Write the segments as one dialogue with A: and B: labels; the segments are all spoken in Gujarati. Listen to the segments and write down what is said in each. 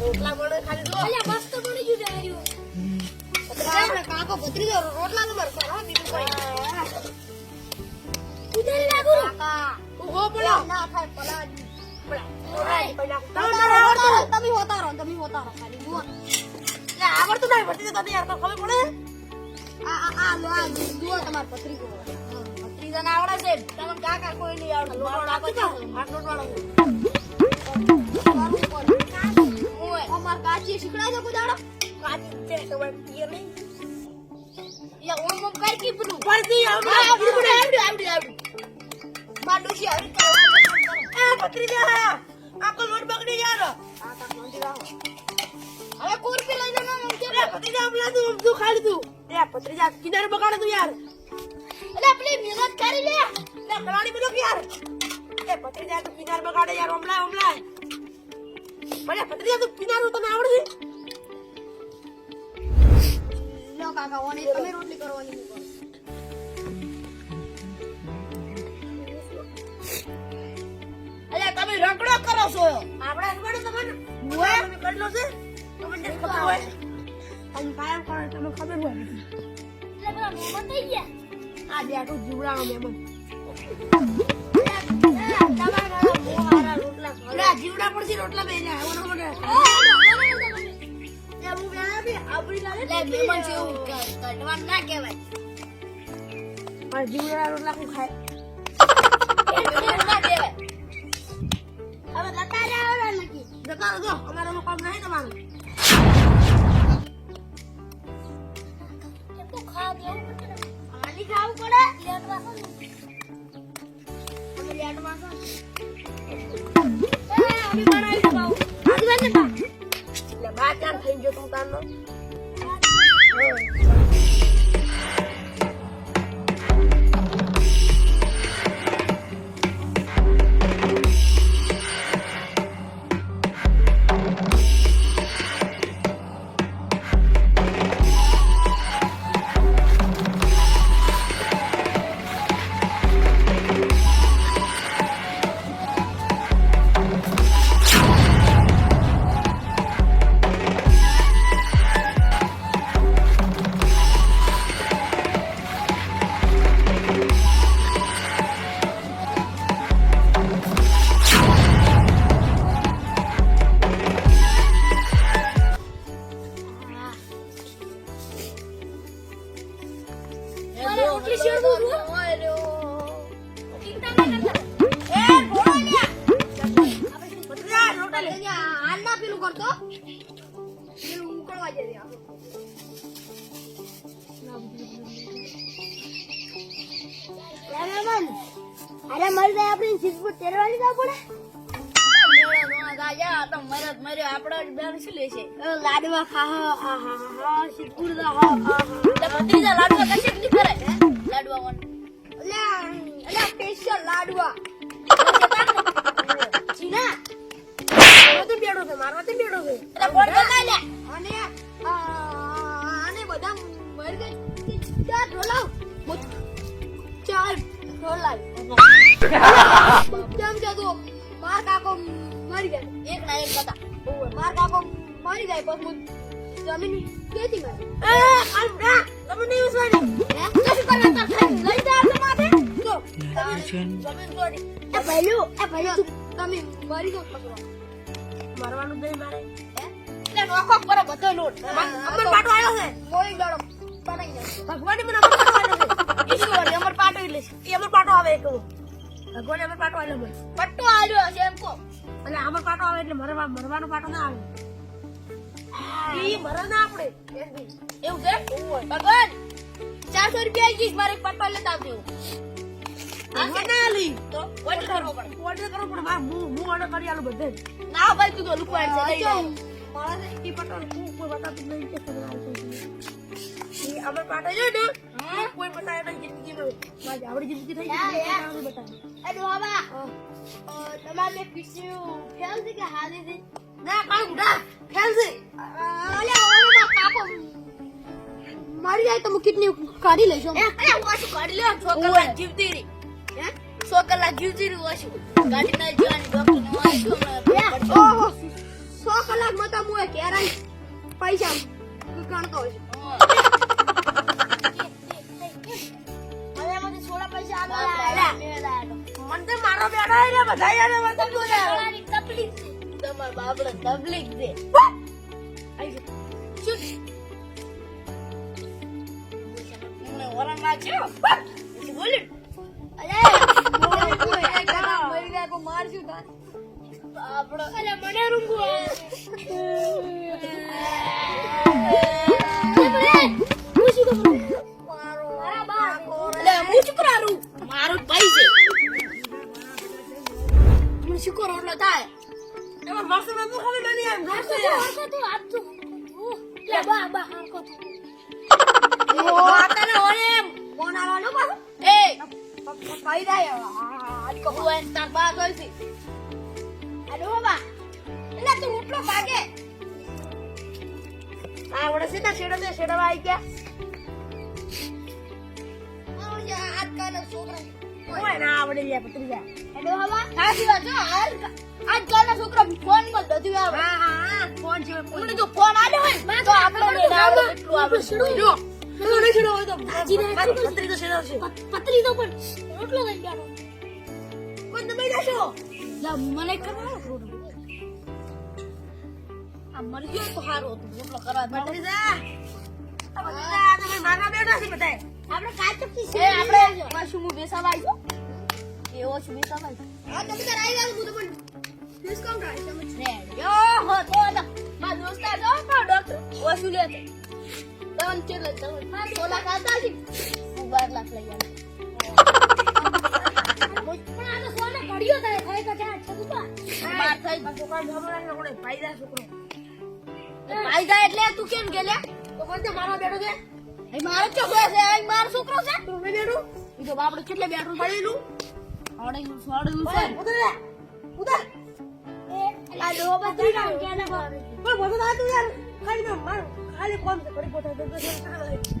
A: રોટલા મળે ખાલી જો.
B: અલ્યા મસ્ત બની ગયું આર્યું.
A: આપણે કાકો ભત્રીજો રોટલા નો બરસો હા બીજું કોઈ.
B: ઉધારી લાગુ.
A: કાકા. ઊભો પડો ના થાય
B: ઓય.
A: તમે હોતા રહો તમે હોતા રહો ખાલી જુઓ આવડતું નહીં ભત્રીજો તને યાર તો ખબર પડે? આ આ આ જુઓ તમાર ભત્રીજો. ભત્રીજો ને આવડે છે. તમે કાકા કોઈ નહીં આવડે. મારો કાકો આટલો ઓય અમાર કાચી શીખડાય છે કુદાડો કાચી છે તો વળી નહીં. યા ઓમ ઓમ કઈ કી પેલું પડતી આવડે આવડી આવડી આવડી આવડી માં ડોશી આવી કરો? એ ભત્રીજા આકો લોટ બગડી યાર આ તા મંદિર આવો હવે કુરપી લઈ લો ને કે ભત્રીજા હમણાં તું તું ખાલી તું. એ ભત્રીજા કિનારે બગાડે તું યાર.
B: અલ્યા પેલી મહેનત કરી લે.
A: લે કરાડી બધો યાર? એ ભત્રીજા તું કિનારે બગાડે યાર હમણાં હમણાં. ભલે ભત્રીજા તો કિનારે તને આવડે લો કાકા ઓની તમે રોટલી કરવાની
B: અલ્યા તમે રગડો કરો છો.
A: આપણે તમને કરલો છે? તમને ખબર હોય? તમે કાયમ કરો તમને ખબર હોય.
B: એટલે પેલા મહેમાન થઈ ગયા?
A: આ બેઠું જીવડાનો મેમન
B: તમારા બહુ
A: અરે જીવડા પડશે રોટલા બે ઓનો મને લાગે
B: છે. એવું ના કહેવાય.
A: પણ જીવડા રોટલા હું ખાય. પેલું ઉકળવા મહેમાન અરે મરી જાય આપણી સીટ તેરવાની જવું પડે
B: મેળો નો ગાજા, આ તો મરદ મર્યો, આપણો જ બેન શું લેશે?
A: લાડવા ખા હા હા હા સિદ્ધપુર હા હા
B: એટલે લાડવા કશે કરે?
A: જાય પછી હું જમીન કેતી મારી. એ અલ્પડા તમે નહીં ઉસવાની હે? કશું કરવા તાર ખાઈ લઈ જા એટલે માથે જો
B: જમીન તોડી.
A: એ પહેલું એ પહેલું તમે મરી ગયો પકડો મરવાનું નહીં મારે.
B: એટલે નોખો કરો બધો લોટ.
A: અમર પાટો આવ્યો છે.
B: કોઈ દાડો બનાઈ
A: મને અમર પાટો આવ્યો છે.
B: ઈ શું પાટો એટલે
A: એ અમર પાટો આવે એક ભગવાને અમર પાટો આવ્યો
B: પટ્ટો આલ્યો હશે એમ કહો.
A: અને અમર પાટો આવે એટલે મરવા મરવાનો પાટો ના આવે. ઈ મરે ના આપણે
B: એવું છે? ભગવાન ચારસો રૂપિયા આઈ મારે એક લેતા આવજો
A: મને ના આલી.
B: તો order કરવો પડે
A: Order કરવો પડે. મારે હું- હું order કરી આલું બધે
B: ના ભાઈ તું તો લુકવાડ છે લઈ લે.
A: મારા ઈ પટોળ હું કોઈ બતાવતું નહીં કે તમે આ ઈ અમે પાટે છે ને, કોઈ બતાવે નહીં જિંદગીમાં. મારી આવડી જિંદગી થઈ ગઈ, બતાવે.
B: એ ડોહા તમારે પીસી ફેલ છે કે હાલી છે
A: ના, કાળું ખ્યાલ છે.
B: અલ્યા ઓલો કાકો
A: મારી જાય તો હું કિડની કાઢી લઈશું.
B: એ અરે ઓછું કાઢી લે સો કલાક જીવતી રહી. હે? સો કલાક જીવતી રહી ઓછું. ગાડી ના જવાની ડોક્ટર ને હમણાં
A: ઓહો, સો કલાક તો હું એ ઘેર પૈસા ગણતો હોય છે. મને મારો બેડો બધા
B: તમારા બાપડે તકલીફ છે
A: આઈ ગયો.
B: શું મને ઓરમ નાખ્યો છે. અરે બાબા એટલે તું રોટલો ભાગે
A: આ વડે સીધા છેડો દે, છેડવા આઈ ગયા. આવડે લે, પતરી
B: એટલે હવા સાચી વાત છે હાલ આજકાલના છોકરા ફોનમાં બધું આવે
A: હા, હા. ફોન છે, ફોન.
B: મને જો ફોન આવ્યો હોય ને, તો આપણે આવડે એટલું આવડે
A: જો, છેડો નહીં છેડો હોય તો.
B: હાજી ના,
A: પત- તો છેડો છે.
B: પતરી તો પણ રોટલો લઈ ગયા
A: કોઈ દબાઈ જશો.
B: મને કરવા આ મરી ગયો તો સારું હતું. રોટલો કરવા
A: પતરી જા. પતરી જા, તમે મારવા બેઠા છે બધાય.
B: આપણે કાચપથી છે આપણે પાછું હું બેસાવા આવ્યો? એવો છું બેસાવા
A: હા, તમે તાર આઈ ગયા, હું તો પણ discount આવીશ, તમે
B: રેડી યો હો તો તો. મારા દોસ્તાર જો પણ ડોક્ટર. વસૂલ લે છે તન ચેલે તન પાંચ સોલા ખાતા છે. હું બાર લાખ લઈ આવ્યો.
A: કોણ
B: કેટલે
A: યાર. ખાલી ઘડીક ગોઠવ,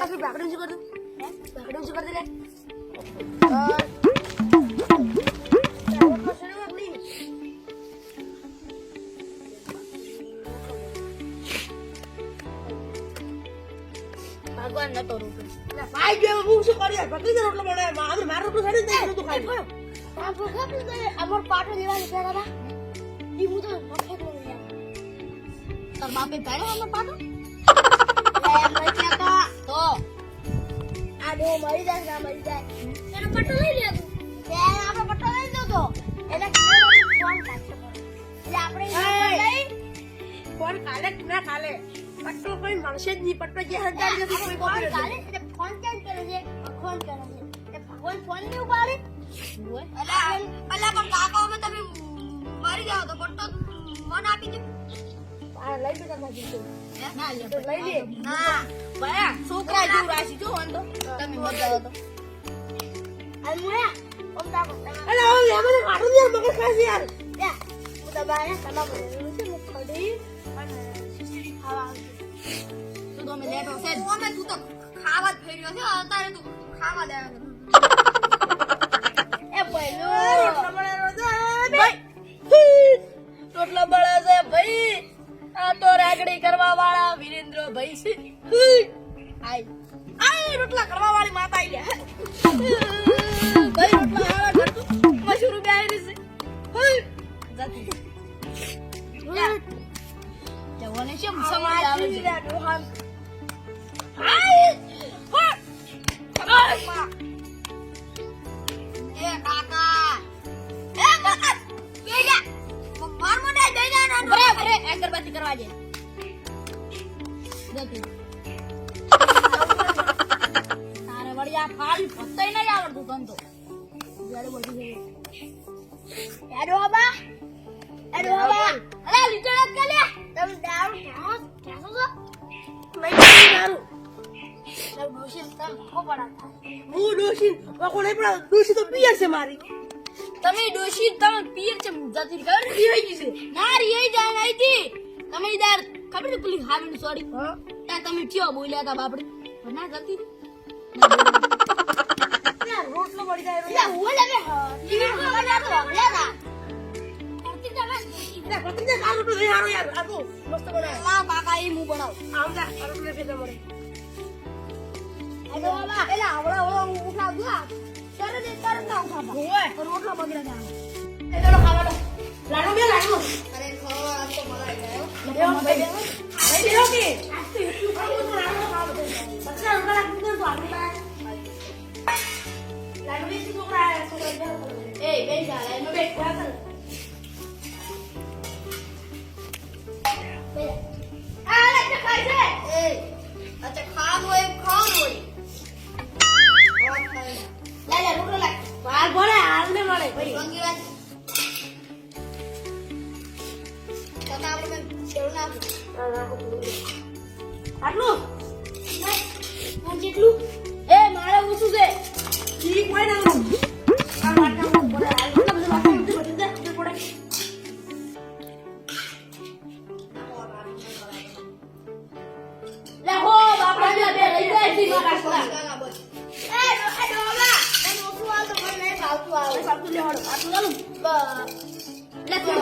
A: આ શું કરતું? ભાગડું શું કરતી લે? રોટલો?
B: ભગવાન નતો રૂપે
A: એટલે ભાઈ જો હું શું કરું? ભગી દે રોટલો બનાવે. મારો રોટલો
B: તાર બાપે પાડ્યો અમાર પાટો તો આ ડો મરી જાય ના મરી જાય એનો પટ્ટો લઈ લે તું તે આપણે પટ્ટો લઈ દો તો એને ફોન કાઢશે એટલે આપણે લઈ
A: ફોન કાલે ના કાલે પટ્ટો કોઈ મળશે જ નહીં પટ્ટો જે હજાર કોઈ
B: ફોન કાલે એટલે ફોન કેમ કરે છે ફોન કરે છે તે ફોન નહીં ઉપાડે
A: અલા અલા પણ કાકા અમે તમે મારી જાવ તો પટ્ટો મન આપી દે આ લઈ બેટા માજી તું
B: ના લે
A: તો લઈ લે
B: હા ભયા છોકરા જેવું રાશી જો વાંધો તમે આ મોયા ઓમ તાકો વિરેન્દ્ર ભાઈ છે. આઈ આઈ રોટલા કરવા વાળી માતા આઈ ગયા. ભાઈ રોટલા હારા કરતું. મશહૂર બે આવી છે. જાતી. જવાને છે મુસલમાન આવે છે. આઈ એ કાકા. એ કાકા. માર મને દઈ દે ના બરે બરે અગરબત્તી કરવા દે. જતી તારે વળી આ ફાડી પત્તય નહીં આવડતું તને તો. જ્યારે એડો બાબા. એડો બાબા. અરે લીટો કે લે. તમે દારૂ ક્યાં ક્યાં છો દારૂ.
C: હું ડોશી નહીં તો પિયર છે મારી.
B: તમે ડોશી તમે પીર છે જતી ખબર ને છે. ના રી જાય નહીં તમે યાર ખબર છે પેલી હાવીની સોરી ત્યાં તમે કયો બોલ્યા હતા બાપડે? ના
C: ગલતી રોટલો જાય
B: ટીવી પર તો હતા.
C: રોટલો
B: બગડે
C: લાડુ બે લાડુ.
B: અરે ખવા તો મલાઈ ગયો.
C: ભાઈ બેવો ભાઈ બેવો કે આજ તો એટલું ખાવું તો લાડુ ખાવા બધા પતંગ રોટલા કીધું તો આપણે લાડુ બે છોકરા છોકરા
B: એ બે જા એનો બે આ લે તે ખાય છે એ અચ્છા ખાવાનું હોય ખાવાનું હોય. લે લે રોટલો લે
C: હાલ ને મળે ભાઈ. આટલું
B: હું જેટલું એ મારે ઓછું છે
C: ઈ કોઈ ના
B: એટલે